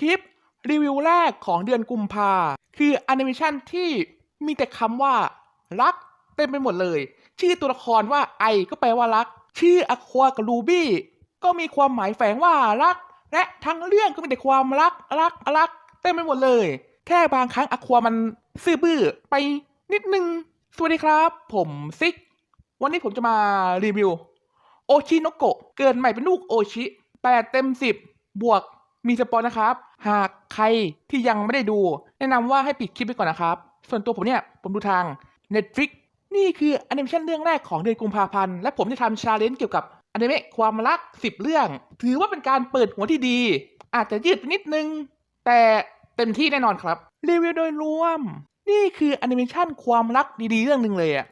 คลิปรีวิวแรกของเดือนกุมภาคือแอนิเมชันที่มีแต่คำว่า รักเต็มไปหมดเลย ชื่อตัวละครว่าไอก็แปลว่ารัก ชื่ออควากับลูบี้ก็มีความหมายแฝงว่ารัก และทั้งเรื่องก็มีแต่ความรักรักรักเต็มไปหมดเลย แค่บางครั้งอความันซื่อบื้อไปนิดนึง สวัสดีครับ ผมซิก วันนี้ผมจะมารีวิว โอชิโนโกะเกิดใหม่เป็นลูกโอชิ8เต็ม10บบวกมีสปอยนะครับ หากใครที่ยังไม่ได้ดู แนะนำว่าให้ปิดคลิปไปก่อนนะครับ ส่วนตัวผมเนี่ยผมดูทาง Netflix นี่คือแอนิเมชันเรื่องแรกของเดือนกุมภาพันธ์และผมจะทำชาเลนจ์เกี่ยวกับอนิเมะความรัก 10 เรื่อง ถือว่าเป็นการเปิดหัวที่ดี อาจจะยืดไปนิดนึง แต่เต็มที่แน่นอนครับ รีวิวโดยรวม นี่คือแอนิเมชันความรักดีๆ เรื่องหนึ่งเลยอะ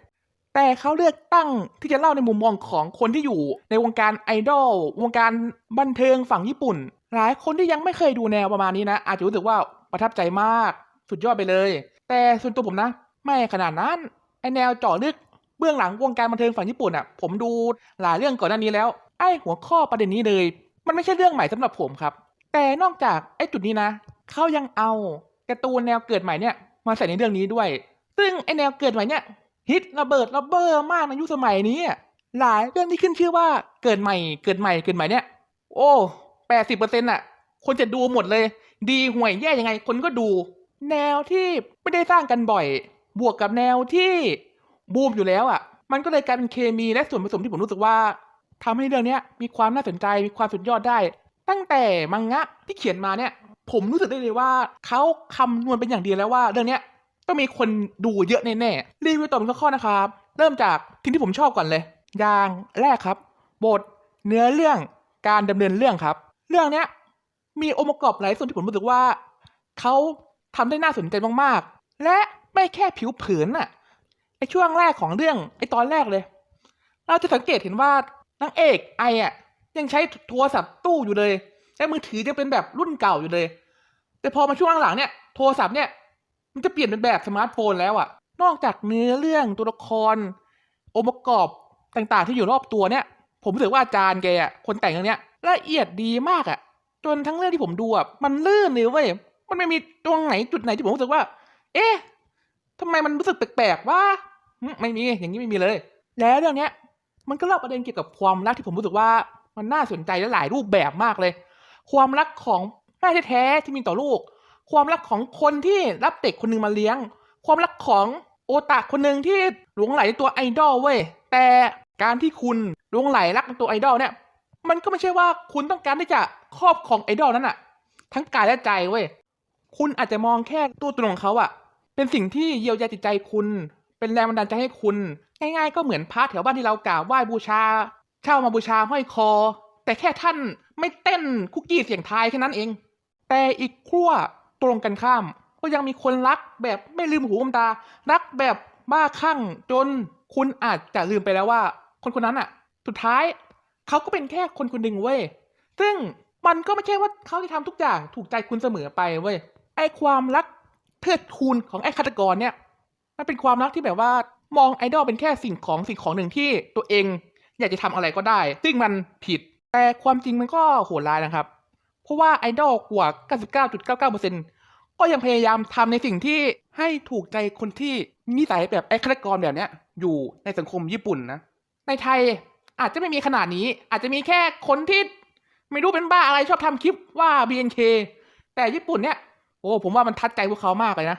แต่เขาเลือกตั้งที่จะเล่าในมุมมองของคนที่อยู่ในวงการไอดอลวงการบันเทิงฝั่งญี่ปุ่น หลายคนที่ยังไม่เคยดูแนวประมาณนี้นะ อาจจะรู้สึกว่าประทับใจมากสุดยอดไปเลย แต่ส่วนตัวผมนะ ไม่ขนาดนั้นไอแนวเจาะลึกเบื้องหลังวงการบันเทิงฝั่งญี่ปุ่นอะ ผมดูหลายเรื่องก่อนหน้านี้แล้ว ไอหัวข้อประเด็นนี้เลย มันไม่ใช่เรื่องใหม่สำหรับผมครับ แต่นอกจากไอจุดนี้นะเขายังเอาการ์ตูนแนวเกิดใหม่เนี่ยมาใส่ในเรื่องนี้ด้วย ซึ่งไอแนวเกิดใหม่เนี่ยฮิตระเบิดระเบ้อมากในยุคสมัยนี้ หลายเรื่องที่ขึ้นชื่อว่าเกิดใหม่เกิดใหม่เกิดใหม่เนี่ย โอ้ แปดสิบเปอร์เซ็นต์อะ คนจะดูหมดเลย ดีห่วยแย่ยังไง คนก็ดู แนวที่ไม่ได้สร้างกันบ่อย บวกกับแนวที่บูมอยู่แล้วอะ มันก็เลยกลายเป็นเคมีและส่วนผสมที่ผมรู้สึกว่าทำให้เรื่องเนี้ย มีความน่าสนใจมีความสุดยอดได้ ตั้งแต่มังงะที่เขียนมาเนี่ย ผมรู้สึกได้เลยว่าเขาคำนวณเป็นอย่างดีแล้วว่า เรื่องเนี้ยต้องมีคนดูเยอะแน่ๆรีวิวต่อเป็นข้อๆนะครับ เริ่มจากทิ้งที่ผมชอบก่อนเลย อย่างแรกครับ บท เนื้อเรื่องการดำเนินเรื่องครับ เรื่องเนี้ย มีองค์ประกอบหลายส่วนที่ผมรู้สึกว่าเขาทำได้น่าสนใจมากๆ และไม่แค่ผิวเผินอะไอช่วงแรกของเรื่องไอตอนแรกเลย เราจะสังเกตเห็นว่านางเอกไออะยังใช้โทรศัพท์ตู้อยู่เลยและมือถือยังเป็นแบบรุ่นเก่าอยู่เลย แต่พอมาช่วงหลังๆเนี่ยโทรศัพท์เนี่ยมันจะเปลี่ยนเป็นแบบสมาร์ทโฟนแล้วอะนอกจากเนื้อเรื่องตัวละครองค์ประกอบต่างๆที่อยู่รอบตัวเนี่ย ผมรู้สึกว่าอาจารย์แกอะคนแต่งเรื่องเนี้ย ละเอียดดีมากอะจนทั้งเรื่องที่ผมดูอะมันลื่นเลยเว้ยมันไม่มีตรงไหนจุดไหนที่ผมรู้สึกว่า เอ๊ะทำไมมันรู้สึกแปลกๆวะไม่มี อย่างนี้ไม่มีเลย แล้วเรื่องเนี้ย มันก็เล่าประเด็นเกี่ยวกับความรักที่ผมรู้สึกว่า มันน่าสนใจและหลายรูปแบบมากเลย ความรักของแม่แท้ๆที่มีต่อลูก ความรักของคนที่รับเด็กคนหนึ่งมาเลี้ยง ความรักของโอตาคนหนึ่งที่หลงไหลตัวไอดอลเว้ยแต่การที่คุณหลงไหลรักตัวไอดอลเนี่ย มันก็ไม่ใช่ว่าคุณต้องการที่จะครอบครองไอดอลนั้นอะทั้งกายและใจเว้ย คุณอาจจะมองแค่ตัวตนของเขาอะเป็นสิ่งที่เยียวยาจิตใจคุณ เป็นแรงบันดาลใจให้คุณ ง่ายๆ ก็เหมือนพระแถวบ้านที่เรากราบไหว้บูชา เช่ามาบูชาห้อยคอ แต่แค่ท่านไม่เต้นคุกกี้เสียงทายแค่นั้นเอง แต่อีกขั้วตรงกันข้าม ก็ยังมีคนรักแบบไม่ลืมหูลืมตา รักแบบบ้าคลั่งจนคุณอาจจะลืมไปแล้วว่า คนคนนั้นอะสุดท้าย เขาก็เป็นแค่คนคนหนึ่งเว้ย ซึ่งมันก็ไม่ใช่ว่าเขาจะทำทุกอย่างถูกใจคุณเสมอไปเว้ย ไอความรักเทิดทูนของไอฆาตกรเนี่ย มันเป็นความรักที่แบบว่ามองไอดอลเป็นแค่สิ่งของสิ่งของหนึ่งที่ตัวเอง อยากจะทำอะไรก็ได้ ซึ่งมันผิด แต่ความจริงมันก็โหดร้ายนะครับ เพราะว่าไอดอลกว่า 99.99%ก็ยังพยายามทำในสิ่งที่ให้ถูกใจคนที่นิสัยแบบไอฆาตกรแบบเนี้ยอยู่ในสังคมญี่ปุ่นนะ ในไทย อาจจะไม่มีขนาดนี้ อาจจะมีแค่คนที่ไม่รู้เป็นบ้าอะไรชอบทำคลิปว่า BNK แต่ญี่ปุ่นเนี่ยโอ้ผมว่ามันทัดใจพวกเขามากเลยนะ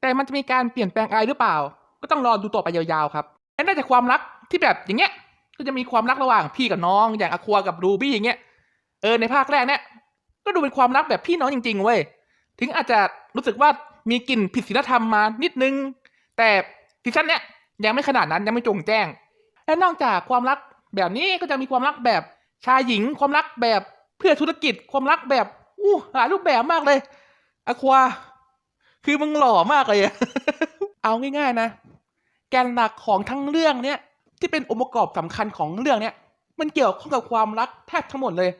แต่มันจะมีการเปลี่ยนแปลงอะไรหรือเปล่า ก็ต้องรอดูต่อไปยาวๆครับและน่าจะความรักที่แบบอย่างเงี้ย ก็จะมีความรักระหว่างพี่กับน้อง อย่างอควากับรูบี้อย่างเงี้ย เออในภาคแรกเนี่ย ก็ดูเป็นความรักแบบพี่น้องจริง ๆ เว้ย ถึงอาจจะรู้สึกว่ามีกลิ่นผิดศีลธรรมมานิดนึง แต่ซีซั่นเนี้ยยังไม่ขนาดนั้นยังไม่จงแจ้ง และนอกจากความรักแบบนี้ก็จะมีความรักแบบชายหญิง ความรักแบบเพื่อธุรกิจ ความรักแบบอู้หลายรูปแบบมากเลยอควา คือมึงหล่อมากเลยอะเอาง่ายๆนะ แกนหลักของทั้งเรื่องเนี้ยที่เป็นองค์ประกอบสำคัญของเรื่องเนี้ยมันเกี่ยวข้องกับความรักแทบทั้งหมดเลย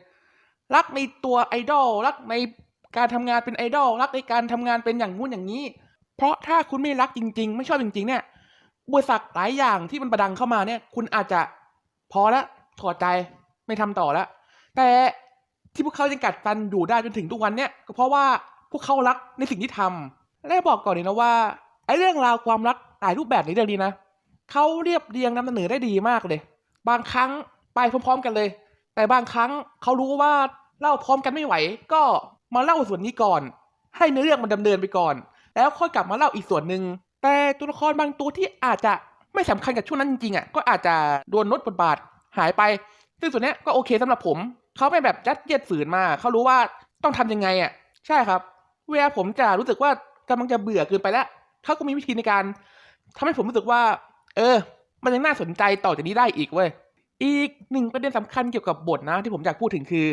รักในตัวไอดอลรักในการทำงานเป็นไอดอลรักในการทำงานเป็นอย่างงู้นอย่างนี้ เพราะถ้าคุณไม่รักจริง ๆ ไม่ชอบจริง ๆ เนี่ย บริษัทหลายอย่างที่มันประดังเข้ามาเนี่ย คุณอาจจะพอละถอดใจไม่ทำต่อละแต่ที่พวกเขายังกัดฟันอยู่ได้จนถึงทุกวันเนี่ยก็เพราะว่าพวกเขารักในสิ่งที่ทำและบอกก่อนเลยนะว่าไอ้เรื่องราวความรักหลายรูปแบบในเรื่องนี้นะเขาเรียบเรียงนำเสนอได้ดีมากเลย บางครั้งไปพร้อมๆกันเลย แต่บางครั้งเขารู้ว่าเล่าพร้อมกันไม่ไหว ก็มาเล่าส่วนนี้ก่อน ให้เนื้อเรื่องมันดำเนินไปก่อน แล้วค่อยกลับมาเล่าอีกส่วนหนึ่ง แต่ตัวละครบางตัวที่อาจจะไม่สำคัญกับช่วงนั้นจริงๆอะก็อาจจะโดนลดบทบาทหายไป ซึ่งส่วนนี้ก็โอเคสำหรับผม เขาไม่แบบยัดเยียดฝืนมา เขารู้ว่าต้องทำยังไงอะ ใช่ครับ เวลาผมจะรู้สึกว่ากำลังจะเบื่อเกินไปแล้ว เขาก็มีวิธีในการทำให้ผมรู้สึกว่า เออ มันยังน่าสนใจต่อจากนี้ได้อีกเว้ย อีกหนึ่งประเด็นสำคัญเกี่ยวกับบทนะ ที่ผมอยากพูดถึงคือ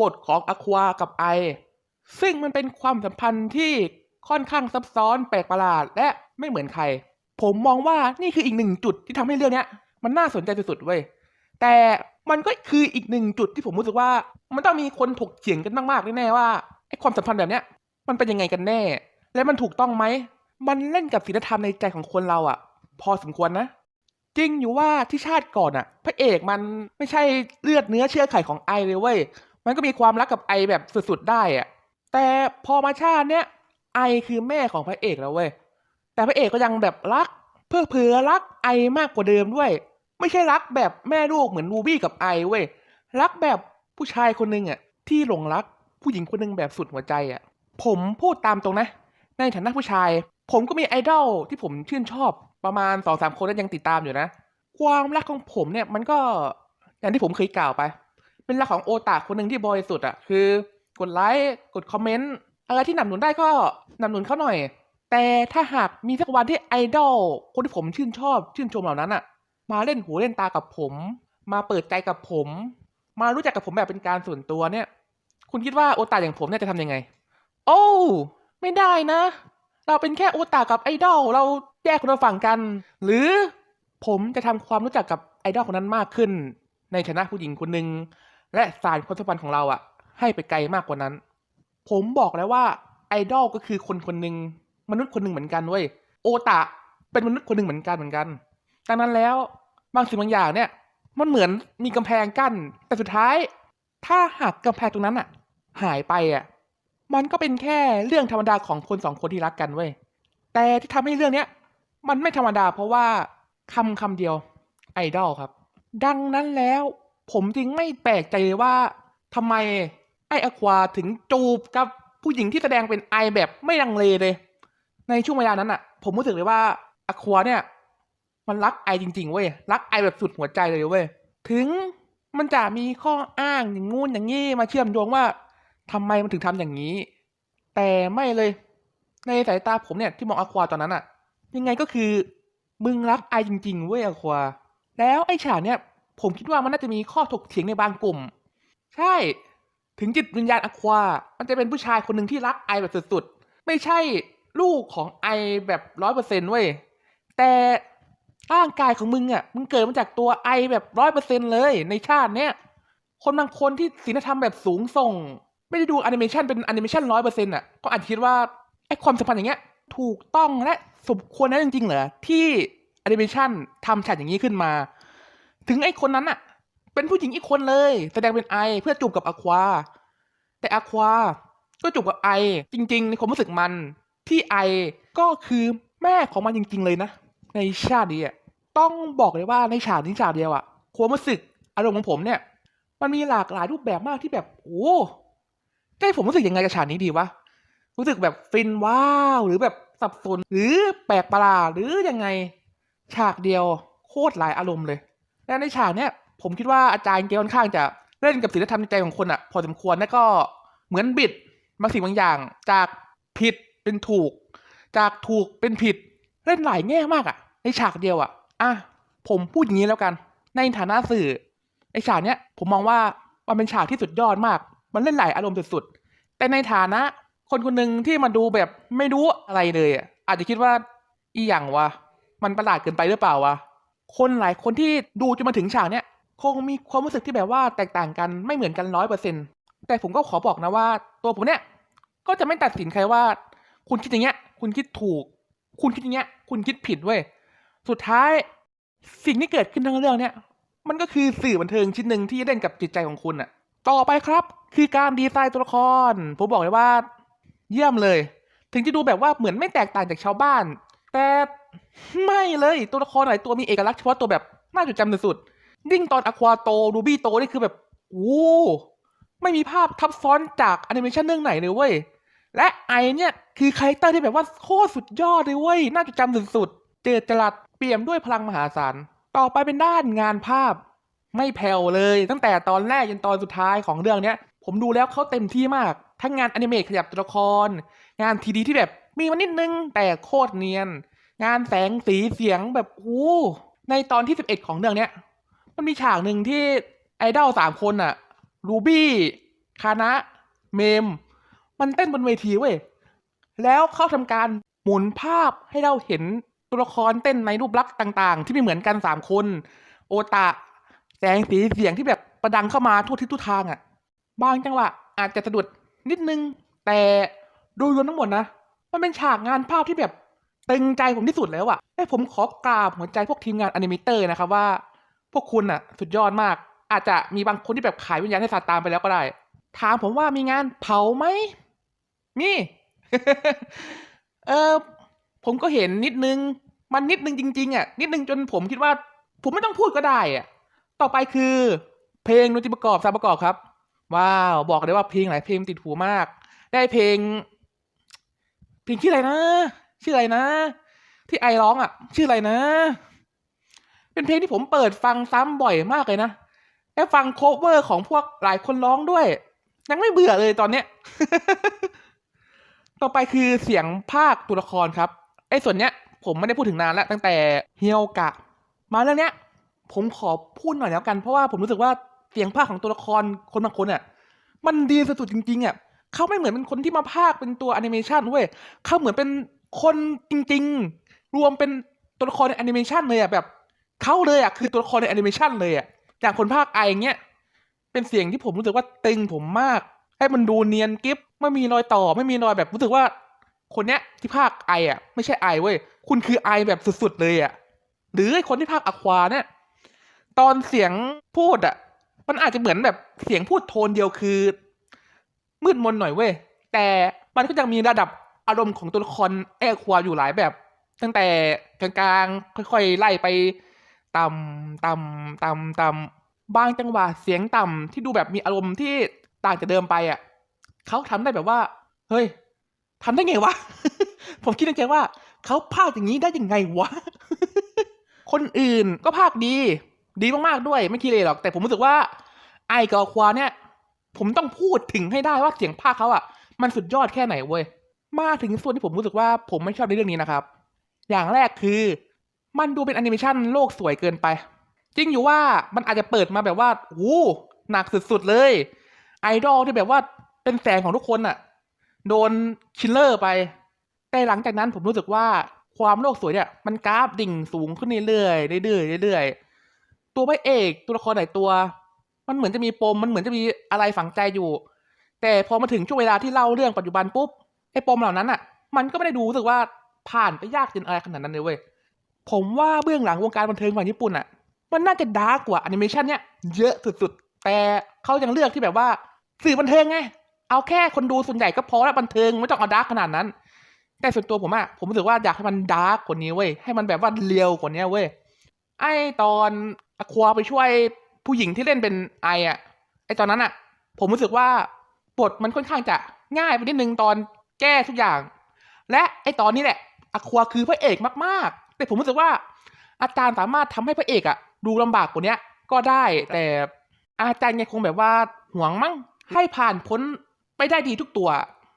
บทของอควากับไอ ซึ่งมันเป็นความสัมพันธ์ที่ ค่อนข้างซับซ้อนแปลกประหลาด และไม่เหมือนใคร ผมมองว่านี่คืออีกหนึ่งจุดที่ทำให้เรื่องเนี้ย มันน่าสนใจสุดๆเว้ยแต่มันก็คืออีกหนึ่งจุดที่ผมรู้สึกว่า มันต้องมีคนถกเถียงกันมากๆแน่ๆว่าไอ้ความสัมพันธ์แบบเนี้ย มันเป็นยังไงกันแน่ และมันถูกต้องไหมมันเล่นกับศีลธรรมในใจของคนเราอะพอสมควรนะ จริงอยู่ว่าที่ชาติก่อนอะพระเอกมันไม่ใช่เลือดเนื้อเชื่อไขของไอเลยเว้ยมันก็มีความรักกับไอแบบสุดๆได้อะแต่พอมาชาติเนี้ย ไอคือแม่ของพระเอกแล้วเว้ย แต่พระเอกก็ยังแบบรัก เพื่อเผื่อรักไอมากกว่าเดิมด้วย ไม่ใช่รักแบบแม่ลูกเหมือนรูบี้กับไอเว้ย รักแบบผู้ชายคนหนึ่งอะที่หลงรักผู้หญิงคนหนึ่งแบบสุดหัวใจอะ ผมพูดตามตรงนะ ในฐานะผู้ชาย ผมก็มีไอดอลที่ผมชื่นชอบประมาณสองสามคนแล้วยังติดตามอยู่นะ ความรักของผมเนี่ยมันก็อย่างที่ผมเคยกล่าวไป เป็นรักของโอตาคนหนึ่งที่บริสุทธิ์อะคือกดไลค์กดคอมเมนต์ อะไรที่หนำหนุนได้ก็หนำหนุนเขาหน่อย แต่ถ้าหากมีสักวันที่ไอดอลคนที่ผมชื่นชอบ ชื่นชมเหล่านั้นอะมาเล่นหูเล่นตากับผม มาเปิดใจกับผม มารู้จักกับผมแบบเป็นการส่วนตัวเนี่ย คุณคิดว่าโอตาอย่างผมเนี่ยจะทำยังไง โอ้ไม่ได้นะ เราเป็นแค่โอตากับไอดอลเราแยกคนละฝั่งกัน หรือผมจะทำความรู้จักกับไอดอลคนนั้นมากขึ้น ในฐานะผู้หญิงคนหนึ่งและสารความสัมพันธ์ของเราอะให้ไปไกลมากกว่านั้น ผมบอกแล้วว่าไอดอลก็คือคนคนหนึ่งมนุษย์คนหนึ่งเหมือนกันเว้ยโอตะเป็นมนุษย์คนหนึ่งเหมือนกันเหมือนกันดังนั้นแล้วบางสิ่งบางอย่างเนี่ย มันเหมือนมีกำแพงกั้นแต่สุดท้าย ถ้าหากกำแพงตรงนั้นอะหายไปอะมันก็เป็นแค่เรื่องธรรมดาของคนสองคนที่รักกันเว้ยแต่ที่ทำให้เรื่องเนี้ย มันไม่ธรรมดาเพราะว่าคำคำเดียวไอดอลครับ ดังนั้นแล้วผมจึงไม่แปลกใจเลยว่าทำไม ไออควาถึงจูบกับผู้หญิงที่แสดงเป็นไอแบบไม่ลังเลเลย ในช่วงเวลานั้นอะผมรู้สึกเลยว่าอควาเนี่ย มันรักไอจริงๆเว้ยรักไอแบบสุดหัวใจเลยเว้ยถึงมันจะมีข้ออ้างอย่างงู้นอย่างงี้มาเชื่อมโยงว่าทำไมมันถึงทำอย่างนี้ แต่ไม่เลย ในสายตาผมเนี่ยที่มองอควาตอนนั้นอะยังไงก็คือมึงรักไอจริงๆเว้ยอควา แล้วไอฉากเนี่ย ผมคิดว่ามันน่าจะมีข้อถกเถียงในบางกลุ่ม ใช่ ถึงจิตวิญญาณอควา มันจะเป็นผู้ชายคนหนึ่งที่รักไอแบบสุดๆ ไม่ใช่ลูกของไอแบบร้อยเปอร์เซนต์เว้ย แต่ร่างกายของมึงอะ มึงเกิดมาจากตัวไอแบบร้อยเปอร์เซ็นเลยในชาติเนี้ย คนบางคนที่ศีลธรรมแบบสูงส่ง ไม่ได้ดูแอนิเมชันเป็นแอนิเมชันร้อยเปอร์เซนต์อะ ก็อาจจะคิดว่าไอความสัมพันธ์อย่างเงี้ย ถูกต้องและสมควรนั้นจริงๆเหรอที่แอนิเมชันทำฉากอย่างนี้ขึ้นมา ถึงไอคนนั้นอะ เป็นผู้หญิงอีกคนเลย แสดงเป็นไอเพื่อจูบกับอควา แต่อควา ก็จูบกับไอจริง ๆ ในความรู้สึกมัน ที่ไอก็คือแม่ของมันจริง ๆ เลยนะ ในชาตินี้อะต้องบอกเลยว่าในฉากนี้ฉากเดียวอะความรู้สึกอารมณ์ของผมเนี่ย มันมีหลากหลายรูปแบบมากที่แบบโอ้ใ้ผมรู้สึกยังไงกับฉากนี้ดีวะรู้สึกแบบฟินว้าวหรือแบบสับสนหรือแปลกประหลาดหรือยังไง ฉากเดียวโคตรหลายอารมณ์เลย และในฉากเนี้ย ผมคิดว่าอาจารย์เกค่อนข้างจะเล่นกับศีลธรรมในใจของคนอะพอสมควรแล้วก็เหมือนบิดบางสิ่งบางอย่าง จากผิดเป็นถูก จากถูกเป็นผิดเล่นหลายแง่มากอะในฉากเดียวอะอะผมพูดอย่างนี้แล้วกัน ในฐานะสื่อไอฉากเนี้ยผมมองว่ามันเป็นฉากที่สุดยอดมาก มันเล่นหลายอารมณ์สุดๆแต่ในฐานะ คนคนหนึ่งที่มาดูแบบไม่รู้อะไรเลยอะอาจจะคิดว่าอีหยังวะมันประหลาดเกินไปหรือเปล่าวะคนหลายคนที่ดูจนมาถึงฉากเนี้ย คงมีความรู้สึกที่แบบว่าแตกต่างกันไม่เหมือนกันร้อยเปอร์เซ็นแต่ผมก็ขอบอกนะว่า ตัวผมเนี่ยก็จะไม่ตัดสินใครว่า คุณคิดอย่างเงี้ย คุณคิดถูก คุณคิดอย่างเงี้ย คุณคิดผิดเว้ยสุดท้ายสิ่งที่เกิดขึ้นทั้งเรื่องเนี่ย มันก็คือสื่อบันเทิงชิ้นหนึ่งที่เล่นกับจิตใจของคุณอะต่อไปครับ คือการดีไซน์ตัวละคร ผมบอกเลยว่า เยี่ยมเลย ถึงจะดูแบบว่าเหมือนไม่แตกต่างจากชาวบ้าน แต่ไม่เลยตัวละครหลายตัวมีเอกลักษณ์เฉพาะตัวแบบน่าจดจำสุดๆ ยิ่งตอนอควาโตรูบี้โตนี่คือแบบโอ้ไม่มีภาพทับซ้อนจากแอนิเมชันเรื่องไหนเลยเว้ย และไอเนี่ยคือคาแรคเตอร์ที่แบบว่าโคตรสุดยอดเลยเว้ย น่าจดจำสุดๆ เจิดจรัสเปี่ยมด้วยพลังมหาศาล ต่อไปเป็นด้านงานภาพ ไม่แผ่วเลย ตั้งแต่ตอนแรกจนตอนสุดท้ายของเรื่องเนี้ย ผมดูแล้วเขาเต็มที่มาก ทั้งงานอนิเมตขยับตัวละคร งานทีดีที่แบบมีมานิดนึงแต่โคตรเนียน งานแสงสีเสียงแบบโอ้ในตอนที่ 11 ของเรื่องเนี้ย มันมีฉากหนึ่งที่ไอดอลสามคนอะรูบี้คานะเมม มันเต้นบนเวทีเว้ย แล้วเขาทำการหมุนภาพให้เราเห็นตัวละครเต้นในรูปลักษณ์ต่าง ๆ ที่ไม่เหมือนกันสามคน โอตะ แสงสีเสียงที่แบบประดังเข้ามาทั่วทิศทุกทางอะ่ะ บางจังหวะอาจจะสะดุดนิดนึง แต่โดยรวมทั้งหมดนะ มันเป็นฉากงานภาพที่แบบตึงใจผมที่สุดแล้วอะ่ะและผมขอกราบหัวใจพวกทีมงานอนิเมเตอร์นะครับว่า พวกคุณอะสุดยอดมาก อาจจะมีบางคนที่แบบขายวิญญาณให้ซาตานไปแล้วก็ได้ ถามผมว่ามีงานเผาไหมมีเออผมก็เห็นนิดนึง มันนิดนึงจริงๆอะนิดนึงจนผมคิดว่า ผมไม่ต้องพูดก็ได้อะต่อไปคือ เพลงดนตรีประกอบสายประกอบครับ ว้าวบอกเลยว่าเพลงหลายเพลงติดหูมาก ได้เพลง เพลงชื่ออะไรนะ ชื่ออะไรนะ ที่ไอร้องอะ ชื่ออะไรนะ เป็นเพลงที่ผมเปิดฟังซ้ำบ่อยมากเลยนะและฟังโคเวอร์ของพวกหลายคนร้องด้วย ยังไม่เบื่อเลยตอนเนี้ย ต่อไปคือเสียงภาคตัวละครครับ ไอ้ส่วนเนี้ย ผมไม่ได้พูดถึงนานแล้วตั้งแต่เฮียวกะ มาเรื่องเนี้ย ผมขอพูดหน่อยแล้วกันเพราะว่าผมรู้สึกว่าเสียงภาคของตัวละครคนบางคนอะ มันดีสุดๆจริงๆอะเขาไม่เหมือนเป็นคนที่มาภาคเป็นตัวแอนิเมชันเว้ยเขาเหมือนเป็นคนจริง ๆ รวมเป็นตัวละครในแอนิเมชันเลยอะแบบ เขาเลยอะคือตัวละครในแอนิเมชันเลยอะอย่างคนภาคไออย่างเงี้ยเป็นเสียงที่ผมรู้สึกว่าตึงผมมาก ให้มันดูเนียนกิฟไม่มีรอยต่อไม่มีรอยแบบรู้สึกว่า คนเนี้ยที่ภาคไออะ ไม่ใช่ไอเว้ยคุณคือไอแบบสุดๆเลยอะหรือคนที่ภาคอควาเนี่ยตอนเสียงพูดอะ มันอาจจะเหมือนแบบเสียงพูดโทนเดียวคือ มืดมนหน่อยเว้ยแต่มันก็ยังมีระดับอารมณ์ของตัวละครแอควาอยู่หลายแบบ ตั้งแต่กลางๆค่อยๆไล่ไป ต่ำต่ำต่ำต่ำบางจังหวะเสียงต่ำที่ดูแบบมีอารมณ์ที่ต่างจากเดิมไปอะเขาทำได้แบบว่า เฮ้ยทำได้ไงวะ ผมคิดในใจว่าเขาพากอย่างนี้ได้ยังไงวะ คนอื่นก็พากดี ดีมากๆด้วยไม่คิดเลยหรอก แต่ผมรู้สึกว่า ไอกับควาเนี่ย ผมต้องพูดถึงให้ได้ว่าเสียงภาคเขาอะ มันสุดยอดแค่ไหนเว้ย มาถึงส่วนที่ผมรู้สึกว่าผมไม่ชอบในเรื่องนี้นะครับ อย่างแรกคือ มันดูเป็นแอนิเมชันโลกสวยเกินไป จริงอยู่ว่ามันอาจจะเปิดมาแบบว่าโอ้หนักสุดๆเลย ไอดอลที่แบบว่าเป็นแสงของทุกคนอะโดนคิลเลอร์ไป แต่หลังจากนั้นผมรู้สึกว่าความโลกสวยเนี่ย มันกราฟดิ่งสูงขึ้นเรื่อยๆเรื่อยๆเรื่อยๆตัวพระเอกตัวละครหลายตัว มันเหมือนจะมีปมมันเหมือนจะมีอะไรฝังใจอยู่ แต่พอมาถึงช่วงเวลาที่เล่าเรื่องปัจจุบันปุ๊บไอ้ปมเหล่านั้นอะมันก็ไม่ได้ดูรู้สึกว่าผ่านไปยากเกินอะไรขนาดนั้นเลยเว้ย ผมว่าเบื้องหลังวงการบันเทิงฝั่งญี่ปุ่นอะมันน่าจะดาร์กกว่าแอนิเมชันเนี้ยเยอะสุดๆ แต่เขายังเลือกที่แบบว่า สื่อบันเทิงไง เอาแค่คนดูส่วนใหญ่ก็พอแล้วบันเทิงไม่ต้องเอาดาร์กขนาดนั้น แต่ส่วนตัวผมอะผมรู้สึกว่าอยากให้มันดาร์กกว่านี้เว้ยให้มันแบบว่าเลียวกว่านี้เว้ยไอตอนอควาไปช่วยผู้หญิงที่เล่นเป็นไออะไอตอนนั้นอะผมรู้สึกว่าบทมันค่อนข้างจะง่ายไปนิดนึงตอนแก้ทุกอย่าง และไอตอนนี้แหละอควาคือพระเอกมากๆ แต่ผมรู้สึกว่า อาจารย์สามารถทำให้พระเอกอะดูลำบากกว่านี้ก็ได้ แต่อาจารย์ยังคงแบบว่าห่วงมั้งให้ผ่านพ้นไปได้ดีทุกตัว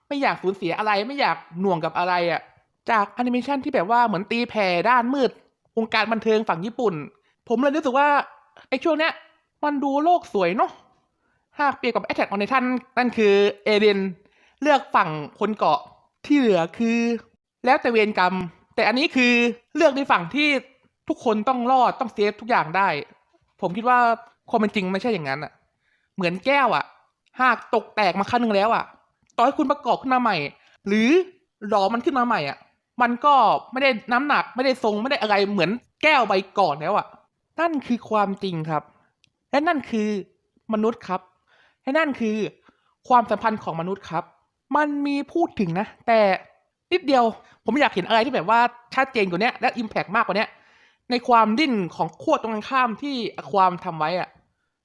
ไม่อยากสูญเสียอะไรไม่อยากหน่วงกับอะไรอะจากแอนิเมชันที่แบบว่าเหมือนตีแผ่ด้านมืดวงการบันเทิงฝั่งญี่ปุ่น ผมเลยรู้สึกว่าไอ้ช่วงเนี้ย มันดูโลกสวยเนาะหากเปรียบกับ Attack on Titan นั่นคือเอเดนเลือกฝั่งคนเกาะที่เหลือคือ แล้วแต่เวรกรรม แต่อันนี้คือเลือกในฝั่งที่ทุกคนต้องรอดต้องเซฟทุกอย่างได้ ผมคิดว่าความเป็นจริงไม่ใช่อย่างนั้นอะ เหมือนแก้วอะ หากตกแตกมาครั้งหนึ่งแล้วอะต่อให้คุณประกอบขึ้นมาใหม่ หรือหลอมันขึ้นมาใหม่อะ มันก็ไม่ได้น้ำหนักไม่ได้ทรงไม่ได้อะไรเหมือนแก้วใบก่อนแล้วอะ นั่นคือความจริงครับ และนั่นคือมนุษย์ครับ และนั่นคือความสัมพันธ์ของมนุษย์ครับ มันมีพูดถึงนะ แต่ นิดเดียว ผมอยากเห็นอะไรที่แบบว่าชัดเจนกว่านี้และอิมแพกมากกว่านี้ในความดิ้นของขั้วตรงกันข้ามที่ความทำไว้อะ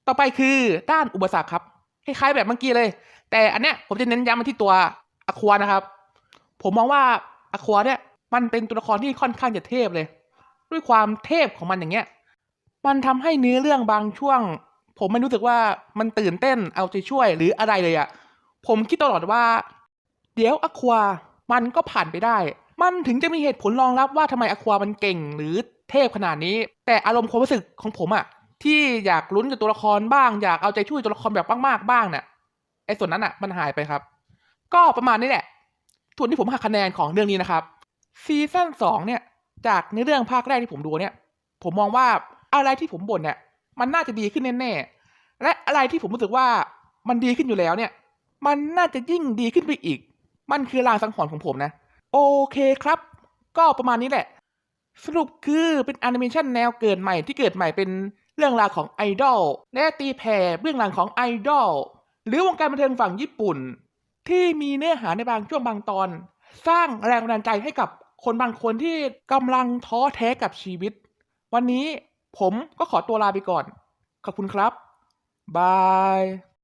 ต่อไปคือด้านอุปสรรคครับคล้ายๆแบบเมื่อกี้เลย แต่อันเนี้ยผมจะเน้นย้ำมาที่ตัวอควานะครับ ผมมองว่าอควาเนี่ยมันเป็นตัวละครที่ค่อนข้างจะเทพเลย ด้วยความเทพของมันอย่างเงี้ย มันทำให้เนื้อเรื่องบางช่วง ผมไม่รู้สึกว่ามันตื่นเต้นเอาใจช่วยหรืออะไรเลยอะผมคิดตลอดว่า เดี๋ยวอควา มันก็ผ่านไปได้ มันถึงจะมีเหตุผลรองรับว่าทำไมอความันเก่งหรือเทพขนาดนี้ แต่อารมณ์ความรู้สึกของผมอะที่อยากลุ้นกับตัวละครบ้าง อยากเอาใจช่วยตัวละครแบบมากๆบ้างเนี่ยไอ้ส่วนนั้นอะมันหายไปครับ ก็ประมาณนี้แหละส่วนที่ผมหักคะแนนของเรื่องนี้นะครับซีซั่นสองเนี่ย จากในเรื่องภาคแรกที่ผมดูเนี่ย ผมมองว่าอะไรที่ผมบ่นเนี่ย มันน่าจะดีขึ้นแน่ๆและอะไรที่ผมรู้สึกว่ามันดีขึ้นอยู่แล้วเนี่ย มันน่าจะยิ่งดีขึ้นไปอีก มันคือลางสังหรณ์ของผมนะ โอเคครับ ก็ประมาณนี้แหละ สรุปคือเป็นแอนิเมชันแนวเกิดใหม่ที่เกิดใหม่เป็นเรื่องราวของไอดอลและตีแผ่เบื้องหลังของไอดอลหรือวงการบันเทิงฝั่งญี่ปุ่น ที่มีเนื้อหาในบางช่วงบางตอน สร้างแรงบันดาลใจให้กับคนบางคนที่กำลังท้อแท้กับชีวิต วันนี้ผมก็ขอตัวลาไปก่อน ขอบคุณครับ บาย